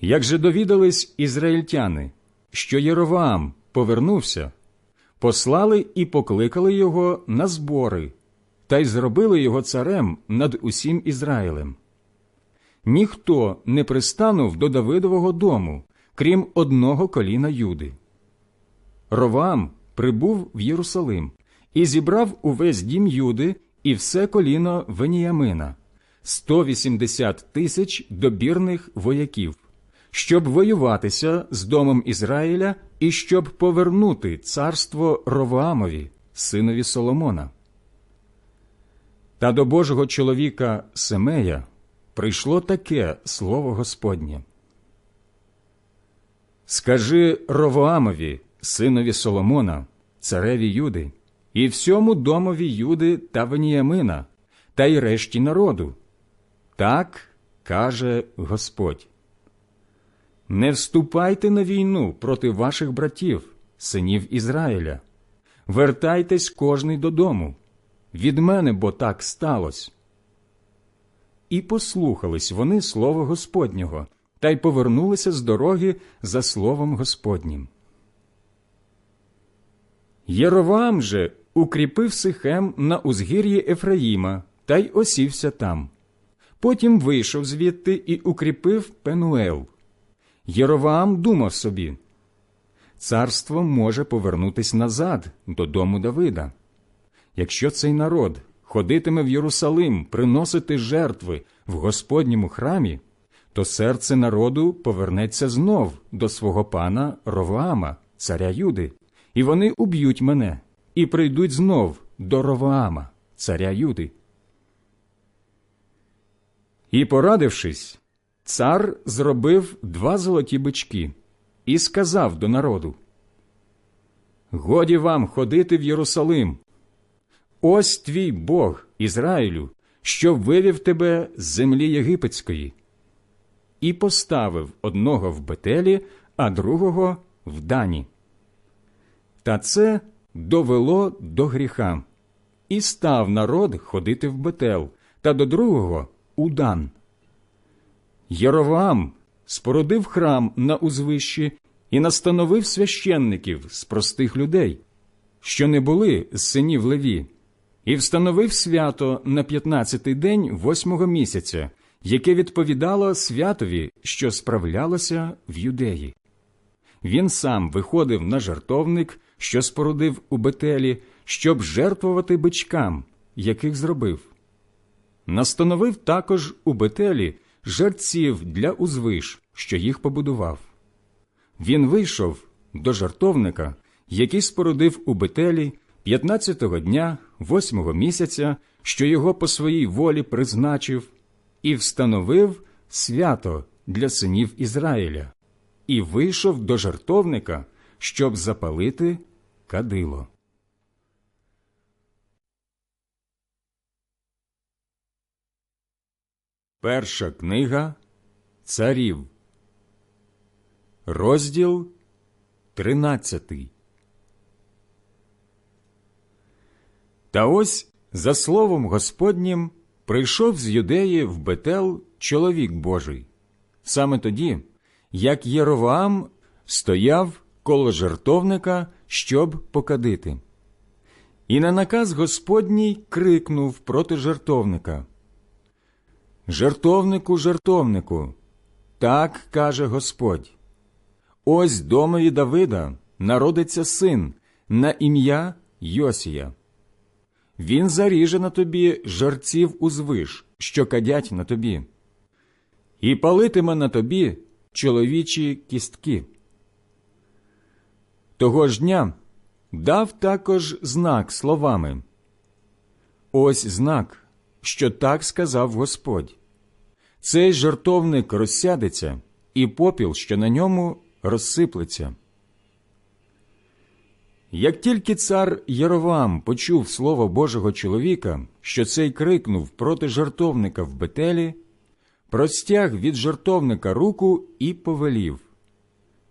Як же довідались ізраїльтяни, що Єроваам повернувся, послали і покликали його на збори, та й зробили його царем над усім Ізраїлем. Ніхто не пристанув до Давидового дому, крім одного коліна Юди. Роваам прибув в Єрусалим і зібрав увесь дім Юди і все коліно Веніямина, 180 тисяч добірних вояків, щоб воюватися з домом Ізраїля і щоб повернути царство Роваамові, синові Соломона. Та до Божого чоловіка Семея прийшло таке слово Господнє. Скажи Ровоамові, синові Соломона, цареві Юди, і всьому домові Юди та Веніямина, та й решті народу. Так каже Господь. Не вступайте на війну проти ваших братів, синів Ізраїля. Вертайтесь кожний додому. Від мене, бо так сталося. І послухались вони слова Господнього, та й повернулися з дороги за словом Господнім. Єровам же укріпив Сихем на узгір'ї Ефраїма та й осівся там. Потім вийшов звідти і укріпив Пенуел. Єроваам думав собі царство може повернутись назад додому Давида. Якщо цей народ ходитиме в Єрусалим приносити жертви в Господньому храмі, то серце народу повернеться знов до свого пана Роваама, царя Юди, і вони уб'ють мене і прийдуть знов до Роваама, царя Юди. І, порадившись, цар зробив два золоті бички і сказав до народу Годі вам ходити в Єрусалим. Ось твій Бог, Ізраїлю, що вивів тебе з землі єгипетської, і поставив одного в Бетелі, а другого в Дані. Та це довело до гріха, і став народ ходити в Бетел, та до другого у Дан. Єровам спорудив храм на узвищі і настановив священників з простих людей, що не були з синів Леві, і встановив свято на п'ятнадцятий день восьмого місяця, яке відповідало святові, що справлялося в юдеї. Він сам виходив на жертовник, що спорудив у Бетелі, щоб жертвувати бичкам, яких зробив. Настановив також у Бетелі жерців для узвиш, що їх побудував. Він вийшов до жартовника, який спорудив у Бетелі 15-го дня, восьмого місяця, що його по своїй волі призначив, і встановив свято для синів Ізраїля, і вийшов до жартовника, щоб запалити кадило. Перша книга Царів, розділ тринадцятий. Та ось, за словом Господнім, прийшов з юдеї в Бетел чоловік Божий, саме тоді, як Єроваам стояв коло жертовника, щоб покадити. І на наказ Господній крикнув проти жертовника. Жертовнику, жертовнику, так каже Господь. Ось домові Давида народиться син на ім'я Йосія. Він заріже на тобі жарців узвиш, що кадять на тобі, і палитиме на тобі чоловічі кістки. Того ж дня дав також знак словами Ось знак, що так сказав Господь. Цей жертовник розсядеться, і попіл, що на ньому, розсиплеться. Як тільки цар Єровам почув слово Божого чоловіка, що цей крикнув проти жартовника в Бетелі, простяг від жартовника руку і повелів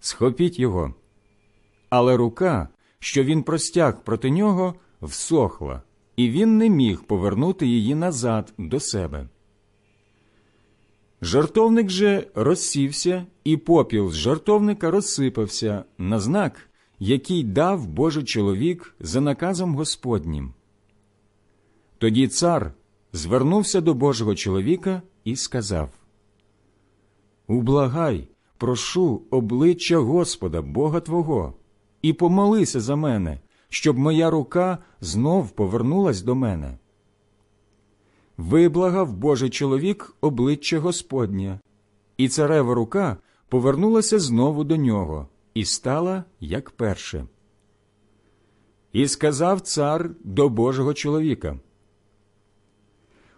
Схопіть його. Але рука, що він простяг проти нього, всохла, і він не міг повернути її назад до себе. Жартовник же розсівся, і попіл з жартовника розсипався на знак, який дав Божий чоловік за наказом Господнім. Тоді цар звернувся до Божого чоловіка і сказав Ублагай, прошу обличчя Господа, Бога Твого, і помолися за мене, щоб моя рука знов повернулась до мене. Виблагав Божий чоловік обличчя Господнє, і царева рука повернулася знову до нього і стала як перше. І сказав цар до Божого чоловіка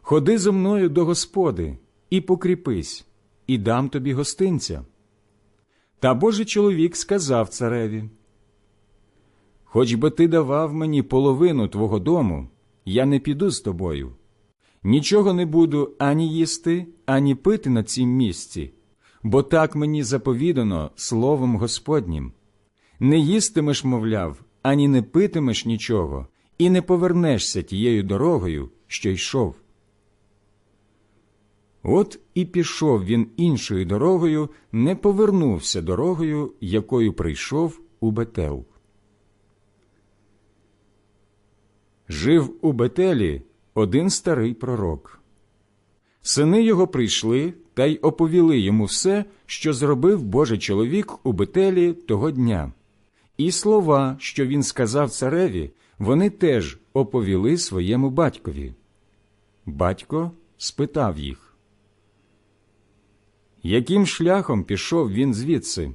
Ходи зо мною до Господи і покріпись, і дам тобі гостинця. Та Божий чоловік сказав цареві Хоч би ти давав мені половину твого дому, я не піду з тобою. Нічого не буду ані їсти, ані пити на цім місці, бо так мені заповідано словом Господнім. Не їстимеш, мовляв, ані не питимеш нічого, і не повернешся тією дорогою, що йшов. От і пішов він іншою дорогою, не повернувся дорогою, якою прийшов у Бетел. Жив у Бетелі один старий пророк. Сини його прийшли та й оповіли йому все, що зробив Божий чоловік у Бетелі того дня. І слова, що він сказав цареві, вони теж оповіли своєму батькові. Батько спитав їх, яким шляхом пішов він звідси?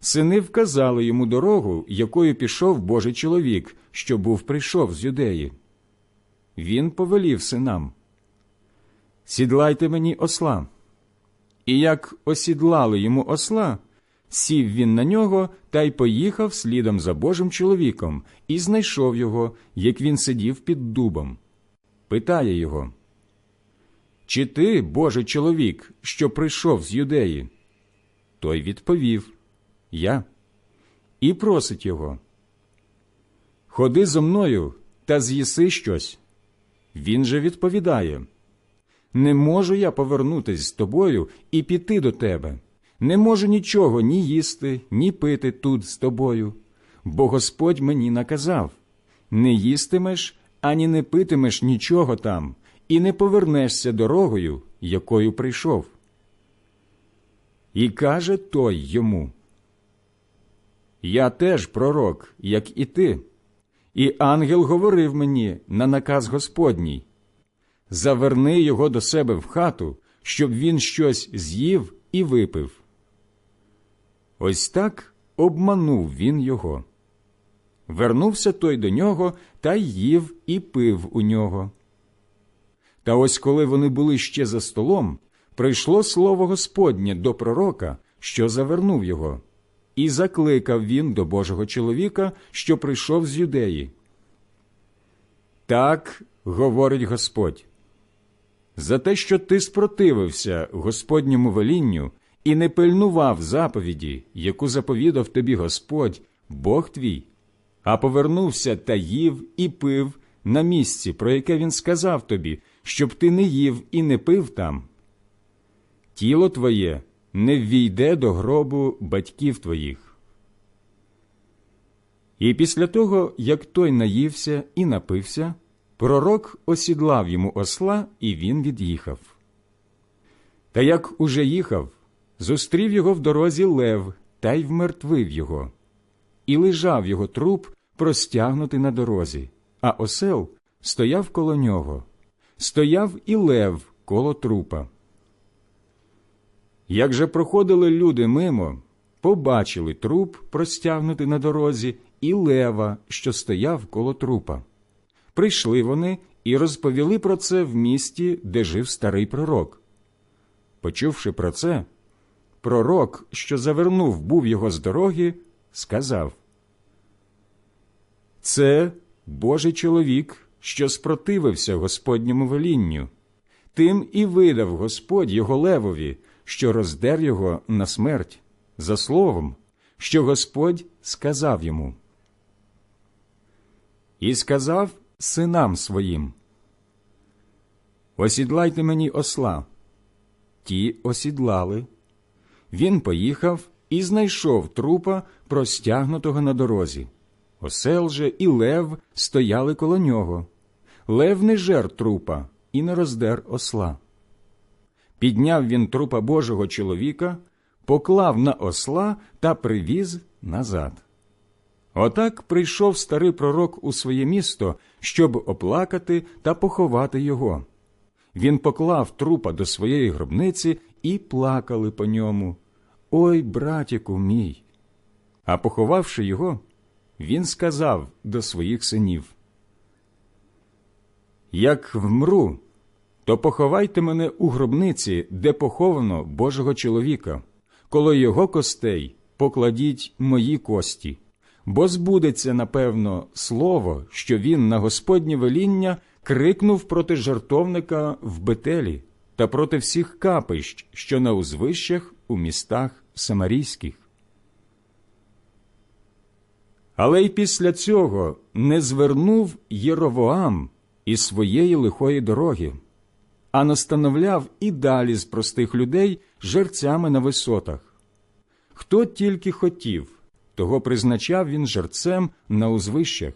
Сини вказали йому дорогу, якою пішов Божий чоловік, що був прийшов з юдеї. Він повелів синам Сідлайте мені осла. І як осідлали йому осла, сів він на нього та й поїхав слідом за Божим чоловіком і знайшов його, як він сидів під дубом. Питає його Чи ти, Божий чоловік, що прийшов з юдеї? Той відповів Я. І просить його Ходи зо мною та з'їси щось. Він же відповідає Не можу я повернутись з тобою і піти до тебе. Не можу нічого ні їсти, ні пити тут з тобою, бо Господь мені наказав не їстимеш ані не питимеш нічого там, і не повернешся дорогою, якою прийшов. І каже той йому Я теж пророк, як і ти. І ангел говорив мені на наказ Господній Заверни його до себе в хату, щоб він щось з'їв і випив. Ось так обманув він його. Вернувся той до нього та їв і пив у нього. Та ось коли вони були ще за столом, прийшло слово Господнє до пророка, що завернув його. І закликав він до Божого чоловіка, що прийшов з юдеї. Так говорить Господь. За те, що ти спротивився Господньому велінню і не пильнував заповіді, яку заповідав тобі Господь, Бог твій, а повернувся та їв і пив на місці, про яке він сказав тобі, щоб ти не їв і не пив там. Тіло твоє не ввійде до гробу батьків твоїх. І після того, як той наївся і напився, пророк осідлав йому осла, і він від'їхав. Та як уже їхав, зустрів його в дорозі лев та й вмертвив його, і лежав його труп простягнутий на дорозі, а осел стояв коло нього, стояв і лев коло трупа. Як же проходили люди мимо, побачили труп, простягнутий на дорозі, і лева, що стояв коло трупа. Прийшли вони і розповіли про це в місті, де жив старий пророк. Почувши про це, пророк, що завернув був його з дороги, сказав Це Божий чоловік, що спротивився Господньому велінню. Тим і видав Господь його левові, що роздер його на смерть, за словом, що Господь сказав йому. І сказав синам своїм Осідлайте мені осла. ті осідлали. Він поїхав і знайшов трупа, простягнутого на дорозі. Осел же і лев стояли коло нього. Лев не жер трупа і не роздер осла. Підняв він трупа Божого чоловіка, поклав на осла та привіз назад. Отак прийшов старий пророк у своє місто, щоб оплакати та поховати його. Він поклав трупа до своєї гробниці і плакали по ньому. Ой, братіку мій. А поховавши його, він сказав до своїх синів: Як вмру, то поховайте мене у гробниці, де поховано Божого чоловіка, коло його костей покладіть мої кості, бо збудеться, напевно, слово, що він на Господнє веління крикнув проти жартовника в Бетелі та проти всіх капищ, що на узвищах у містах самарійських. Але й після цього не звернув Єровоам із своєї лихої дороги, а настановляв і далі з простих людей жерцями на висотах. Хто тільки хотів, того призначав він жерцем на узвищах.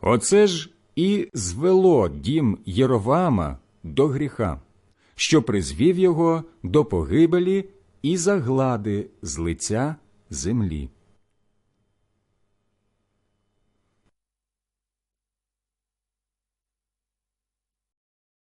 Оце ж і звело дім Єровама до гріха, що призвів його до погибелі і заглади з лиця землі.